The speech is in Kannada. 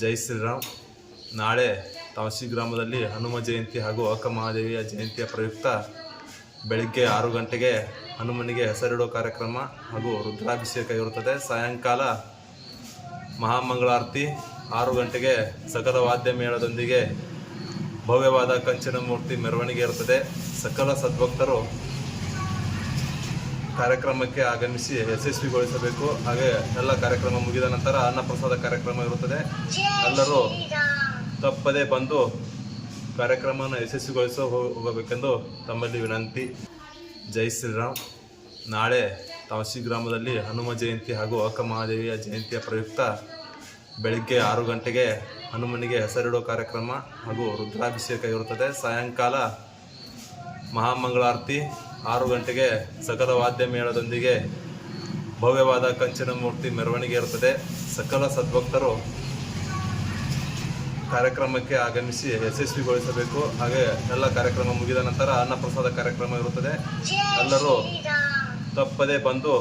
ಜೈ ಶ್ರೀರಾಮ್. ನಾಳೆ ತಾವಸಿ ಗ್ರಾಮದಲ್ಲಿ ಹನುಮ ಜಯಂತಿ ಹಾಗೂ ಮಹಾದೇವಿಯ ಜಯಂತಿಯ ಪ್ರಯುಕ್ತ ಬೆಳಗ್ಗೆ ಆರು ಗಂಟೆಗೆ ಹನುಮನಿಗೆ ಹೆಸರಿಡೋ ಕಾರ್ಯಕ್ರಮ ಹಾಗೂ ರುದ್ರಾಭಿಷೇಕ ಇರುತ್ತದೆ. ಸಾಯಂಕಾಲ ಮಹಾಮಂಗಳಾರತಿ ಆರು ಗಂಟೆಗೆ ಸಕಲ ವಾದ್ಯ ಮೇಳದೊಂದಿಗೆ ಭವ್ಯವಾದ ಕಂಚಿನ ಮೂರ್ತಿ ಮೆರವಣಿಗೆ ಇರುತ್ತದೆ. ಸಕಲ ಸದ್ಭಕ್ತರು ಕಾರ್ಯಕ್ರಮಕ್ಕೆ ಆಗಮಿಸಿ ಯಶಸ್ವಿಗೊಳಿಸಬೇಕು. ಹಾಗೆ ಎಲ್ಲ ಕಾರ್ಯಕ್ರಮ ಮುಗಿದ ನಂತರ ಅನ್ನಪ್ರಸಾದ ಕಾರ್ಯಕ್ರಮ ಇರುತ್ತದೆ. ಎಲ್ಲರೂ ತಪ್ಪದೇ ಬಂದು ಕಾರ್ಯಕ್ರಮವನ್ನು ಯಶಸ್ವಿಗೊಳಿಸ ಹೋಗಬೇಕೆಂದು ತಮ್ಮಲ್ಲಿ ವಿನಂತಿ. ಜೈ ಶ್ರೀರಾಮ್. ನಾಳೆ ತಾವಸಿ ಗ್ರಾಮದಲ್ಲಿ ಹನುಮ ಜಯಂತಿ ಹಾಗೂ ಅಕ್ಕ ಮಹಾದೇವಿಯ ಜಯಂತಿಯ ಪ್ರಯುಕ್ತ ಬೆಳಗ್ಗೆ ಆರು ಗಂಟೆಗೆ ಹನುಮನಿಗೆ ಹೆಸರಿಡೋ ಕಾರ್ಯಕ್ರಮ ಹಾಗೂ ರುದ್ರಾಭಿಷೇಕ ಇರುತ್ತದೆ. ಸಾಯಂಕಾಲ ಮಹಾಮಂಗಳಾರತಿ ಆರು ಗಂಟೆಗೆ ಸಕಲ ವಾದ್ಯ ಮೇಳದೊಂದಿಗೆ ಭವ್ಯವಾದ ಕಂಚಿನ ಮೂರ್ತಿ ಮೆರವಣಿಗೆ ಇರುತ್ತದೆ. ಸಕಲ ಸದ್ಭಕ್ತರು ಕಾರ್ಯಕ್ರಮಕ್ಕೆ ಆಗಮಿಸಿ ಯಶಸ್ವಿಗೊಳಿಸಬೇಕು. ಹಾಗೆ ಎಲ್ಲ ಕಾರ್ಯಕ್ರಮ ಮುಗಿದ ನಂತರ ಅನ್ನಪ್ರಸಾದ ಕಾರ್ಯಕ್ರಮ ಇರುತ್ತದೆ. ಎಲ್ಲರೂ ತಪ್ಪದೇ ಬಂದು